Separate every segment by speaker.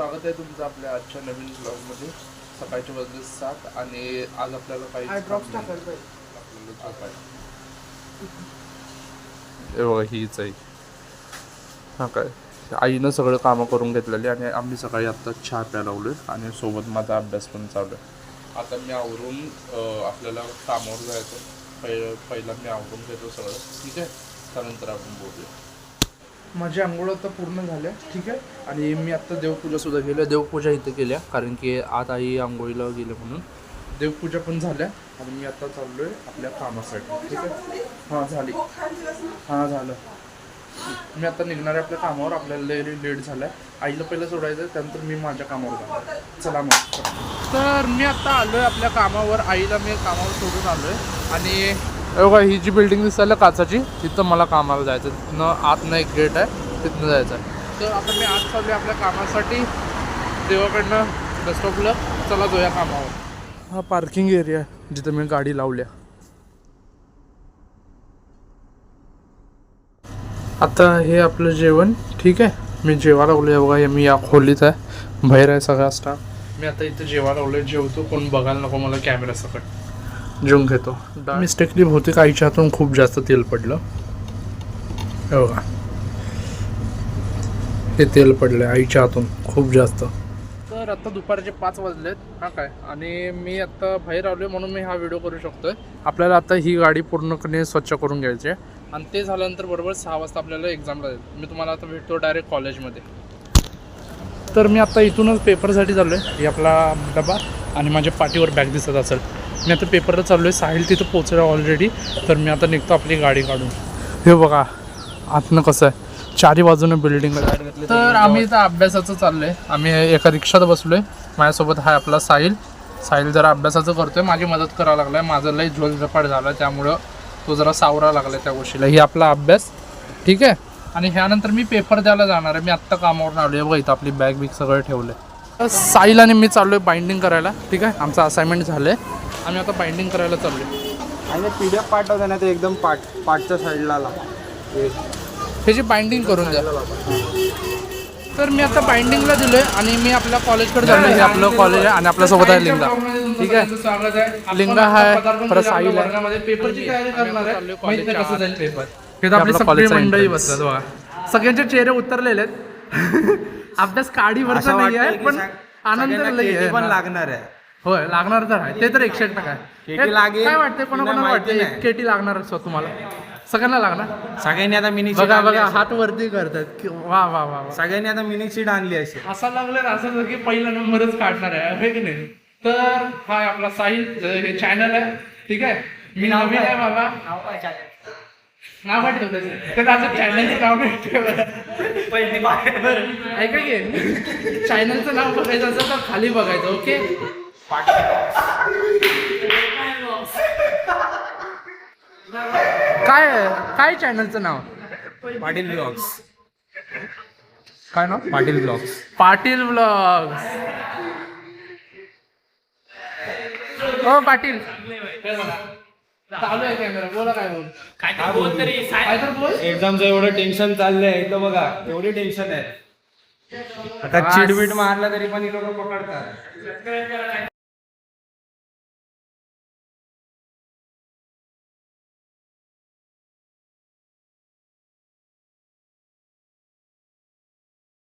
Speaker 1: स्वागत आहे तुमचं आपल्या आजच्या नवीन ब्लॉगमध्ये सकाळचे वाजले सात आणि आज आपल्याला काही
Speaker 2: ड्रॉप्स टाकायला पाहिजे.
Speaker 1: हे बघा हीच आहे. हा काय? आईनं सगळं कामं करून घेतलेली आणि आम्ही सकाळी आत्ता चहा प्यायला लागलोय आणि सोबत माझा अभ्यास पण चालू आहे. आता मी आवरून आपल्याला कामावर जायचं पहि पहिला मी आवरून घेतो सगळं. ठीक आहे? त्यानंतर आपण बोलूया. माझी आंघोळ आता पूर्ण झाल्या ठीक आहे? आणि मी आत्ता देवपूजासुद्धा केल्या. देवपूजा इथं केल्या कारण की आज आई आंघोळीला गेले म्हणून. देवपूजा पण झाल्या आणि मी आता आहे आपल्या कामासाठी ठीक आहे? हां झाली. हां झालं. मी आता निघणार आहे आपल्या कामावर आपल्याला लेट लेट झालाय. आईला पहिलं सोडायचं त्यानंतर मी माझ्या कामावर जाणार चला मग. तर मी आता आलोय आपल्या कामावर आईला मी कामावर सोडून आलोय. आणि बघा ही जी बिल्डिंग दिसायला काचाची तिथं मला कामाला जायचं तिथनं आतनं एक गेट आहे तिथनं जायचं आहे. तर आता मी आज चालले आपल्या कामासाठी. देवाकडनं बस स्टॉपला चला जाऊया कामावर. हा पार्किंग एरिया आहे जिथं मी गाडी लावल्या. आता हे आपलं जेवण ठीक आहे? मी जेवा लागलोय. बघा हे मी या खोलीत आहे. बाहेर आहे सगळा स्टाफ. मी आता इथं जेवा लागलोय. जेवतो. कोण बघायला नको मला कॅमेरा सकट. जेवून घेतो. मिस्टेकली बहुतेक आईच्या हातून खूप जास्त तेल पडलं. हे बघा. हे तेल पडलं आईच्या हातून खूप जास्त. तर आता दुपारचे पाच वाजलेत. हा काय? आणि मी आता बाहेर आलोय म्हणून मी हा व्हिडिओ करू शकतोय. आपल्याला आता ही गाडी पूर्णपणे स्वच्छ करून घ्यायची आहे. आणि ते झाल्यानंतर बरोबर सहा वाजता आपल्याला एक्झामला जाईल मी तुम्हाला आता भेटतो डायरेक्ट कॉलेजमध्ये तर मी आता इथूनच पेपरसाठी चाललो आहे हे आपला डबा. आणि माझ्या पाठीवर बॅग दिसत असेल. मी आता पेपरला चाललो आहे साहिल तिथं पोचलं ऑलरेडी तर मी आता निघतो आपली गाडी काढून. हे बघा आतनं कसं आहे? चारी बाजूनं बिल्डिंग तर आम्ही इथं अभ्यासाचं चाललो आहे आम्ही एका रिक्षात बसलो आहे माझ्यासोबत हा आपला साहिल. साहिल जरा अभ्यासाचं करतोय. माझी मदत करावं लागलाय. माझं लई झोल झपाट झाला. त्यामुळं तो जरा सावरा लागला त्या गोष्टीला. ही आपला अभ्यास. ठीक आहे? आणि ह्यानंतर मी पेपर द्यायला जाणार आहे. मी आत्ता कामावरून आलो आहे बघा इथं आपली बॅग बिग सगळं ठेवलं आहे साहिल आणि मी चाललो आहे बाइंडिंग करायला. ठीक आहे? आमचं असाइनमेंट झालं आहे आम्ही आता बाइंडिंग करायला चाललो
Speaker 2: आणि पी डी एफ पाठवते ना ते एकदम पाठ पाठच्या साईडला लावा
Speaker 1: ह्याची बाइंडिंग करून द्या. तर मी आता बाइंडिंगला दिलोय आणि मी आपल्या कॉलेजकडे चाललो हे आपलं कॉलेज आहे आणि आपल्यासोबत आहे लिंगा. ठीक आहे? स्वागत आहे. लिंगा आहे परत साहिल आहे. पेपरची तयारी करणार आहे. माहिती कसं जाईल पेपर हे तर आपली सगळी मंडळी बसतात बघा. सगळ्यांचे चेहरे उतरलेले आहेत. अभ्यास काडीवरचा
Speaker 2: असं
Speaker 1: नाही आहे
Speaker 2: की
Speaker 1: पण
Speaker 2: सग-
Speaker 1: आनंद
Speaker 2: सगळ्यांना
Speaker 1: लई
Speaker 2: पण. लागणार आहे.
Speaker 1: होय लागणार तर आहे. ते तर एकशे एक टक्का आहे.
Speaker 2: KT
Speaker 1: हे
Speaker 2: लागेल.
Speaker 1: काय वाटतंय
Speaker 2: की
Speaker 1: कोणाकोणाला
Speaker 2: नाही माहिती
Speaker 1: वाटतंय?
Speaker 2: नाही.
Speaker 1: केटी लागणार असतो तुम्हाला? सगळ्यांना लागणार?
Speaker 2: सगळ्यांनी आता मिनी
Speaker 1: बघा बघा हात वरती करतात. की वा वा वा वा.
Speaker 2: सगळ्यांनी आता मिनी सीट आणली अशी
Speaker 1: असा लागलं ना असं की पहिला नंबरच काढणार आहे आहे की नाही? तर हा आपला साहिल हे चॅनल आहे. ठीक आहे? मी नवीन आहे बाबा. नाव काय ठेवलं ते त्याचं चॅनलचं नाव नाही ठेवलं ऐका की. चॅनलचं नाव बघायचं असेल तर खाली बघायचं ओके काय? काय चॅनलचं नाव?
Speaker 2: पाटील ब्लॉग्स.
Speaker 1: काय नाव?
Speaker 2: पाटील ब्लॉग्स.
Speaker 1: पाटील ब्लॉग हो पाटील. चालू आहे कॅमेरा बोला काय बोल?
Speaker 2: काय बोल
Speaker 1: काय तर बोल.
Speaker 2: एक्झामचं एवढं टेन्शन चाललंय. इथं बघा एवढी टेन्शन आहे. आता चिडबीट मारला तरी पण ही लोक पकडतात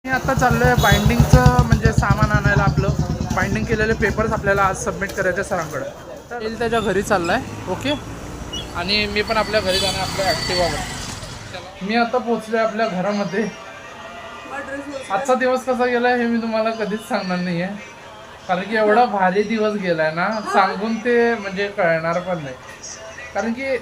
Speaker 1: मी आता चाललोय बाइंडिंगचं म्हणजे सामान आणायला आपलं. बाइंडिंग केलेले पेपर्स आपल्याला आज सबमिट करायचे सरांकडे. तर येईल त्याच्या घरी चाललाय. ओके आणि मी पण आपल्या घरी जाणार आपल्या ॲक्टिवावर मी आता पोचलोय आपल्या घरामध्ये. आजचा दिवस कसा गेला हे मी तुम्हाला कधीच सांगणार नाही आहे कारण की एवढा भारी दिवस गेलाय ना सांगून ते म्हणजे कळणार पण नाही. कारण की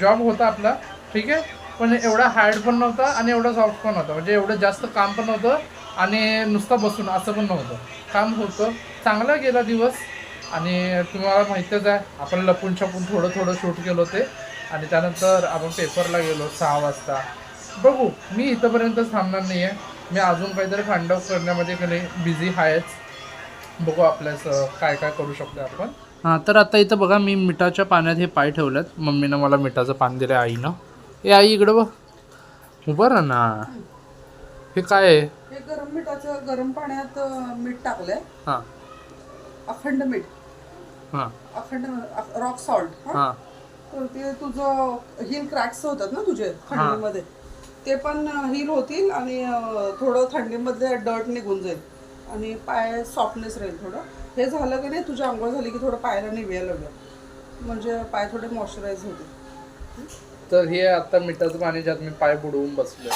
Speaker 1: जॉब होता आपला. ठीक आहे? पण एवढा हार्ड पण नव्हता आणि एवढा सॉफ्ट पण नव्हता. म्हणजे एवढं जास्त काम पण नव्हतं आणि नुसतं बसून असं पण नव्हतं. काम होतं. चांगला गेला दिवस आणि तुम्हाला माहितीच आहे आपण लपून छपून थोडं थोडं शूट केलं ते आणि त्यानंतर आपण पेपरला गेलो सहा वाजता. बघू मी इथंपर्यंतच थांबणार नाही आहे मी अजून काहीतरी फाइंड आउट करण्यामध्ये कधी नाही बिझी आहेच. बघू आपल्यास काय काय करू शकतो आपण. हां तर आता इथं बघा मी मिठाच्या पाण्यात हे पाय ठेवलेत. मम्मीनं मला मिठाचं पान दिलं आईनं. ए आई इकडं बघ. उभं राहा ना. हे काय आहे?
Speaker 3: हे गरम मिठाचं गरम पाण्यात अं, मीठ टाकलंय.
Speaker 1: हां.
Speaker 3: अखंड मीठ.
Speaker 1: हां.
Speaker 3: अखंड रॉक सॉल्ट
Speaker 1: हां.
Speaker 3: तर ते तुझं हिल क्रॅक्स होतात ना तुझे थंडीमध्ये ते पण हिल होतील आणि अं, थोडं थंडीमध्ये डर्ट निघून जाईल. आणि पाय सॉफ्टनेस राहील थोडं. हे झालं की नाही तुझी आंघोळ झाली की थोडं पायाला निव्या लावूया म्हणजे पाय थोडे मॉइश्चराईज होते
Speaker 1: तर हे आता मिठाचं पाणी ज्यात मी पाय बुडवून बसलोय.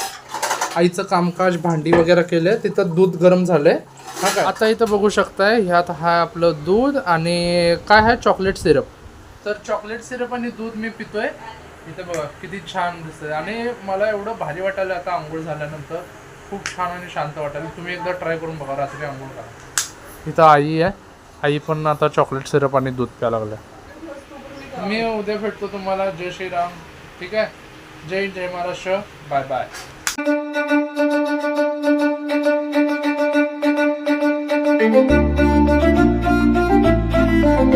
Speaker 1: आईचं कामकाज भांडी वगैरे केले तिथं दूध गरम झालंय. हा काय? आता इथं बघू शकताय ह्यात हा आपलं दूध आणि काय आहे चॉकलेट सिरप. तर चॉकलेट सिरप आणि दूध मी पितोय. इथं बघा किती छान दिसतंय. आणि मला एवढं भारी वाटायला आता आंघोळ झाल्यानंतर खूप छान आणि शांत वाटायला. तुम्ही एकदा ट्राय करून बघा रात्री आंघोळ करा. इथं आई आहे. आई पण आता चॉकलेट सिरप आणि दूध प्यायला लागल्या. मी उद्या भेटतो तुम्हाला. जय श्रीराम. ठीक आहे? जय हिंद जय महाराष्ट्र. Bye bye